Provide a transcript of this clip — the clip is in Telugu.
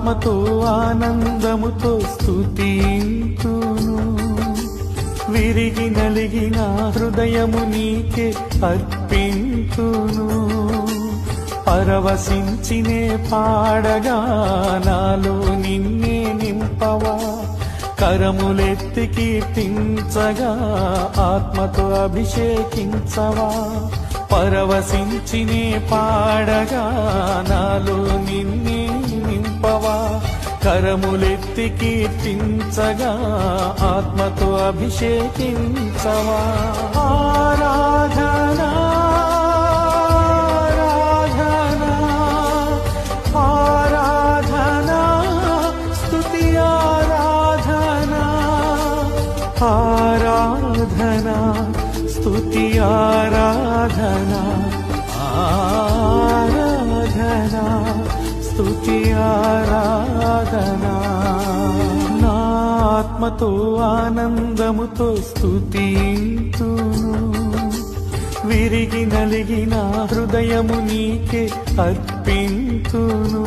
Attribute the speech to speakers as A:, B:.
A: ఆత్మతో ఆనందముతో స్థుతింతును విరిగి నలిగిన హృదయము నీకే అర్పింతును. పరవశించినే పాడగా నాలో నిన్నే నింపవా. కరములెత్తి కీర్తించగా ఆత్మతో అభిషేకించవా. పరవశించినే పాడగా నాలో నిన్నే కరములెత్తి కీర్తించగా ఆత్మతో అభిషేకించవా? ఆరాధనా ఆరాధనా ఆరాధనా స్తుతి ఆరాధనా ఆరాధనా స్తుతి ఆరాధనా ఆత్మతో ఆనందముతో స్తుతింతును విరిగి నలిగిన హృదయము నీకే అర్పింతును.